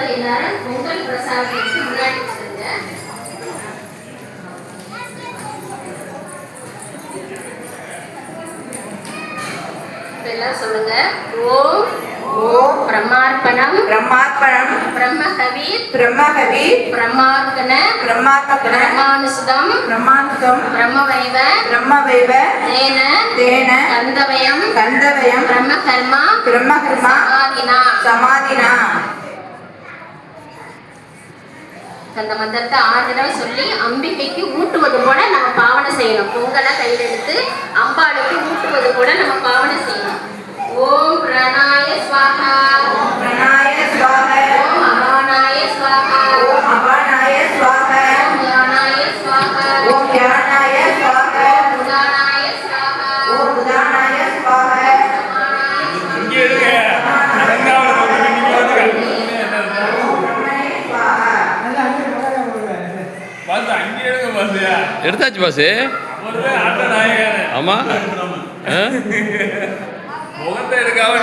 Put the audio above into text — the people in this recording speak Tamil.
எல்லாரும் பொங்கல் பிரசாதத்துக்கு முன்னாடி வச்சுருங்க எல்லாம் சொல்லுங்க. ஓம் ஓம் பிரம்மார்ப்பணம். பிரம்மார்ப்பணம். பிரம்மகவீர் பிரம்மகவி. பிரம்மார்ப்பண. பிரம்மார்ப்பண. பிரம்மானுசுதம். பிரம்மானுதம் பிரம்மவைவ பிரம்மவைவ தேன. தேன. கந்தவயம். கந்தவயம். பிரம்மகர்மா. பிரம்மகர்மா. சமாதினா. சமாதினா. அந்த மந்திரத்தை ஆறு தடவை சொல்லி அம்பிகைக்கு ஊட்டுவது கூட நம்ம பாவனை செய்யணும். பொங்கலை கையில் எடுத்து அம்பாளுக்கு ஊட்டுவது கூட நம்ம எடுத்தாச்சு பாஸ் ஒரு ஆட்ட நாயகன். ஆமா? முகத்தை எடுக்காம